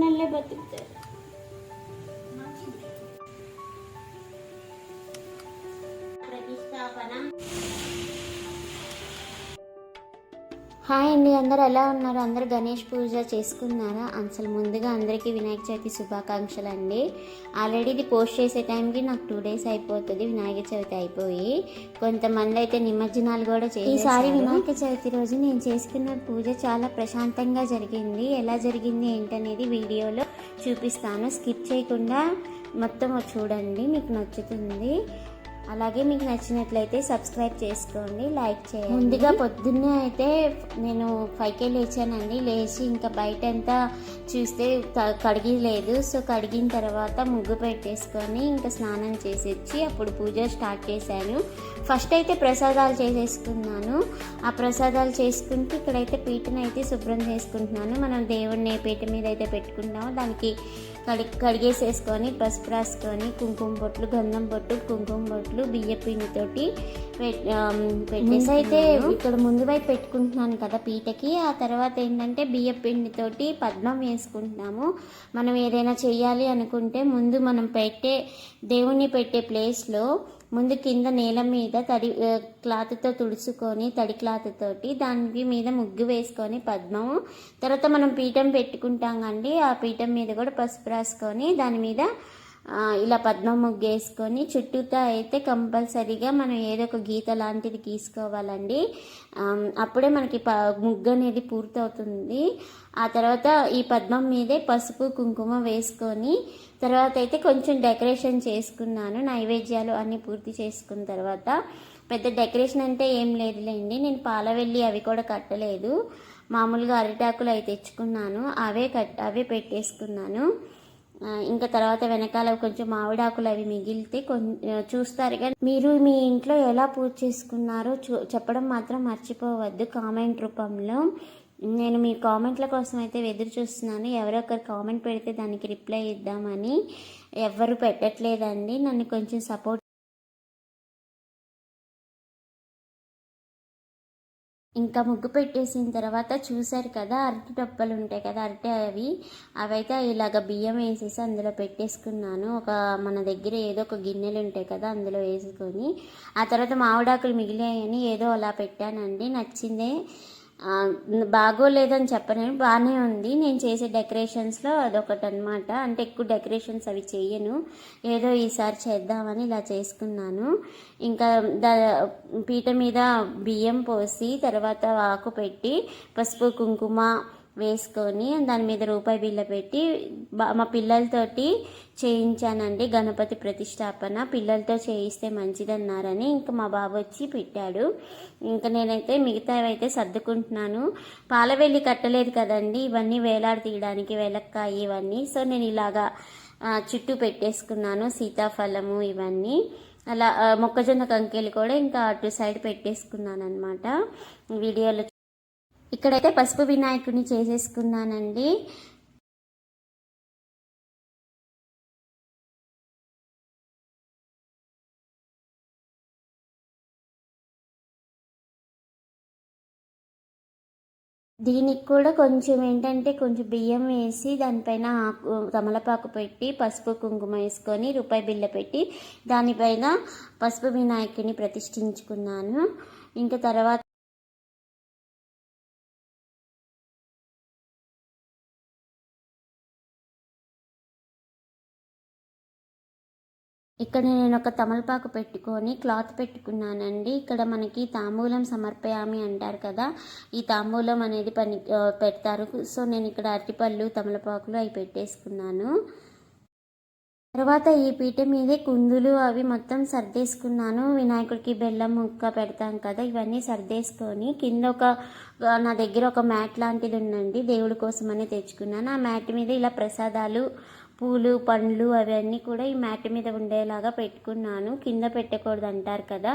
ನಲ್ಲೇ ಬದುಕ್ತಾರೆ హాయ్ అండి అందరు ఎలా ఉన్నారు? అందరు గణేష్ పూజ చేసుకున్నారా? అసలు ముందుగా అందరికీ వినాయక చవితి శుభాకాంక్షలు అండి ఆల్రెడీ ఇది పోస్ట్ చేసే టైంకి నాకు టూ డేస్ అయిపోతుంది వినాయక చవితి అయిపోయి. కొంతమంది అయితే నిమజ్జనాలు కూడా చేసి ఈసారి వినాయక చవితి రోజు నేను చేసుకున్న పూజ చాలా ప్రశాంతంగా జరిగింది. ఎలా జరిగింది ఏంటనేది వీడియోలో చూపిస్తాను. స్కిప్ చేయకుండా మొత్తం చూడండి మీకు నచ్చుతుంది. అలాగే మీకు నచ్చినట్లయితే సబ్స్క్రైబ్ చేసుకోండి లైక్ చేయండి. ముందుగా పొద్దున్నే అయితే నేను ఫైవ్కే లేచానండి. లేచి ఇంకా బయట అంతా చూస్తే కడిగి లేదు. సో కడిగిన తర్వాత ముగ్గు పెట్టేసుకొని ఇంకా స్నానం చేసేసి అప్పుడు పూజ స్టార్ట్ చేశాను. ఫస్ట్ అయితే ప్రసాదాలు చేసేసుకున్నాను. ఆ ప్రసాదాలు చేసుకుంటూ ఇక్కడైతే పీటను అయితే శుభ్రం చేసుకుంటున్నాను. మనం దేవుడిని పీట మీద అయితే పెట్టుకుంటాము దానికి కడి కడిగేసేసుకొని పసుపు రాసుకొని కుంకుమ బొట్లు గంధం బొట్టు కుంకుమ బొట్లు బియ్య పిండితోటి పెట్టేసి అయితే ఇక్కడ ముందు వైపు పెట్టుకుంటున్నాను కదా పీటకి. ఆ తర్వాత ఏంటంటే బియ్య పిండితోటి పద్మం వేసుకుంటున్నాము. మనం ఏదైనా చెయ్యాలి అనుకుంటే ముందు మనం పెట్టే దేవుణ్ణి పెట్టే ప్లేస్లో ముందు కింద నేల మీద తడి క్లాత్తో తుడుచుకొని తడి క్లాత్ తోటి దాని మీద ముగ్గు వేసుకొని పద్మము. తర్వాత మనం పీఠం పెట్టుకుంటాం అండి ఆ పీఠం మీద కూడా పసుపు రాసుకొని దాని మీద ఇలా పద్మ ముగ్గు వేసుకొని చుట్టూతా అయితే కంపల్సరీగా మనం ఏదో ఒక గీత లాంటిది గీసుకోవాలండి. అప్పుడే మనకి ప ముగ్గు అనేది పూర్తవుతుంది. ఆ తర్వాత ఈ పద్మం మీదే పసుపు కుంకుమ వేసుకొని తర్వాత అయితే కొంచెం డెకరేషన్ చేసుకున్నాను. నైవేద్యాలు అన్నీ పూర్తి చేసుకున్న తర్వాత పెద్ద డెకరేషన్ అంటే ఏం లేదులేండి. నేను పాలవెల్లి అవి కూడా కట్టలేదు. మామూలుగా అరిటాకులు అవి తెచ్చుకున్నాను. అవే కట్ అవే పెట్టేసుకున్నాను. ఇంకా తర్వాత వెనకాల కొంచెం మామిడాకులు అవి మిగిలితే కొంచెం కానీ మీరు మీ ఇంట్లో ఎలా పూజ చేసుకున్నారో చూ చెప్పడం మాత్రం మర్చిపోవద్దు కామెంట్ రూపంలో. నేను మీ కామెంట్ల కోసం అయితే ఎదురు చూస్తున్నాను. ఎవరో ఒకరు కామెంట్ పెడితే దానికి రిప్లై ఇద్దామని. ఎవ్వరు పెట్టట్లేదండి. నన్ను కొంచెం సపోర్ట్ ఇంకా ముగ్గు పెట్టేసిన తర్వాత చూశారు కదా అరటి టొప్పలు ఉంటాయి కదా అరటి అవి. అవైతే ఇలాగ బియ్యం వేసేసి అందులో పెట్టేసుకున్నాను. ఒక మన దగ్గర ఏదో ఒక గిన్నెలు ఉంటాయి కదా అందులో వేసుకొని. ఆ తర్వాత మామిడాకులు మిగిలాయని ఏదో అలా పెట్టానండి. నచ్చిందే. బాగోలేదని చెప్పలేను బాగానే ఉంది. నేను చేసే డెకరేషన్స్లో అదొకటి అనమాట అంటే ఎక్కువ డెకరేషన్స్ అవి చేయను ఏదో ఈసారి చేద్దామని ఇలా చేసుకున్నాను. ఇంకా ద పీట మీద బియ్యం పోసి తర్వాత ఆకు పెట్టి పసుపు కుంకుమ వేసుకొని దాని మీద రూపాయి బిల్ల పెట్టి మా పిల్లలతోటి చేయించానండి. గణపతి ప్రతిష్టాపన. పిల్లలతో చేయిస్తే మంచిదన్నారని ఇంకా మా బాబు వచ్చి పెట్టాడు. ఇంకా నేనైతే మిగతావి అయితే సర్దుకుంటున్నాను. పాలవెల్లి కట్టలేదు కదండి. ఇవన్నీ వేలాడి తీయడానికి వెలక్కాయ ఇవన్నీ. సో నేను ఇలాగా చుట్టూ పెట్టేసుకున్నాను. సీతాఫలము ఇవన్నీ. అలా మొక్కజొన్న కంకెలు కూడా ఇంకా అటు సైడ్ పెట్టేసుకున్నాను అనమాట వీడియోలో ఇక్కడైతే పసుపు వినాయకుడిని చేసేసుకున్నానండి. దీనికి కూడా కొంచెం ఏంటంటే కొంచెం బియ్యం వేసి దానిపైన ఆకు తమలపాకు పెట్టి పసుపు కుంకుమ వేసుకొని రూపాయి బిల్ల పెట్టి దానిపైన పసుపు వినాయకుడిని ప్రతిష్ఠించుకున్నాను. ఇంకా తర్వాత ఇక్కడ నేను ఒక తమలపాకు పెట్టుకొని క్లాత్ పెట్టుకున్నానండి. ఇక్కడ మనకి తాంబూలం సమర్పయామి అంటారు కదా ఈ తాంబూలం అనేది పని పెడతారు. సో నేను ఇక్కడ అరటిపళ్ళు తమలపాకులు అవి పెట్టేసుకున్నాను. తర్వాత ఈ పీట మీదే కుందులు అవి మొత్తం సర్దేసుకున్నాను. వినాయకుడికి బెల్లం ముక్క పెడతాం కదా ఇవన్నీ సర్దేసుకొని కింద ఒక నా దగ్గర ఒక మ్యాట్ లాంటిది ఉందండి దేవుడి కోసమని తెచ్చుకున్నాను. ఆ మ్యాట్ మీద ఇలా ప్రసాదాలు పూలు పండ్లు అవన్నీ కూడా ఈ మ్యాట్ మీద ఉండేలాగా పెట్టుకున్నాను. కింద పెట్టకూడదు అంటారు కదా.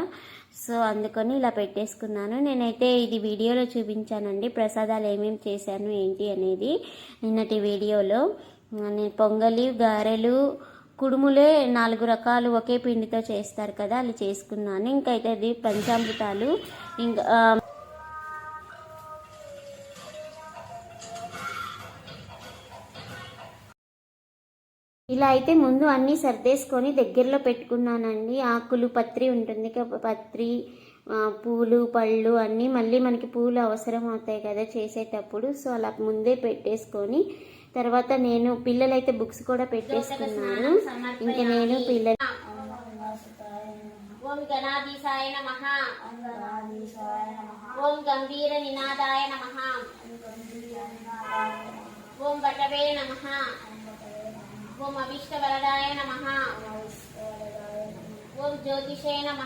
సో అందుకని ఇలా పెట్టేసుకున్నాను. నేనైతే ఇది వీడియోలో చూపించానండి. ప్రసాదాలు ఏమేమి చేశాను ఏంటి అనేది నిన్నటి వీడియోలో. నేను పొంగలి గారెలు కుడుములే నాలుగు రకాలు ఒకే పిండితో చేస్తారు కదా. అలా చేసుకున్నాను. ఇంకైతే అది పంచామృతాలు. ఇంకా ఇలా అయితే ముందు అన్నీ సర్దేసుకొని దగ్గరలో పెట్టుకున్నానండి. ఆకులు పత్రి ఉంటుంది కదా పత్రి పూలు పళ్ళు అన్నీ మళ్ళీ మనకి పూలు అవసరం అవుతాయి కదా చేసేటప్పుడు. సో అలా ముందే పెట్టేసుకొని తర్వాత నేను పిల్లలైతే బుక్స్ కూడా పెట్టేసుకున్నారు ఇంకా నేను పిల్లలు ఓం గణాధీశాయ నమ. ఓం గంభీర నినాదాయ నమ. ఓం వటవే నమ. ఓం అవిష్టవరదాయ నమ ఓం జ్యోతిషే నమ.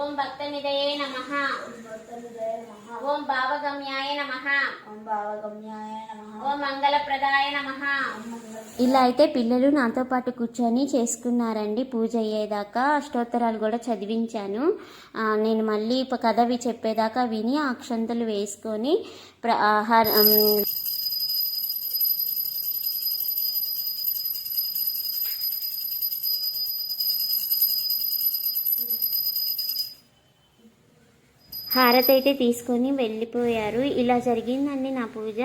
ఓం భక్తనిదయే నమ. ఓం భావగమ్యాయ నమ. ఓం మంగళప్రదాయ నమ. ఇలా అయితే పిల్లలు నాతో పాటు కూర్చొని చేసుకున్నారండి. పూజ అయ్యేదాకా అష్టోత్తరాలు కూడా చదివించాను. నేను మళ్ళీ కథవి చెప్పేదాకా విని ఆ అక్షంతలు వేసుకొని ప్ర హారతి అయితే తీసుకొని వెళ్ళిపోయారు. ఇలా జరిగిందండి నా పూజ.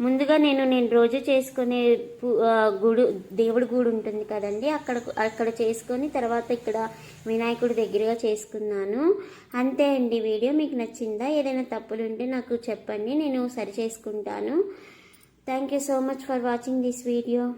ముందుగా నేను నేను రోజు చేసుకునే పూ- గుడు దేవుడి గుడి ఉంటుంది కదండి. అక్కడ అక్కడ చేసుకొని తర్వాత ఇక్కడ వినాయకుడి దగ్గరగా చేసుకున్నాను. అంతే అండి. వీడియో మీకు నచ్చిందా? ఏదైనా తప్పులు ఉంటే నాకు చెప్పండి. నేను సరి చేసుకుంటాను. Thank you so much for watching this video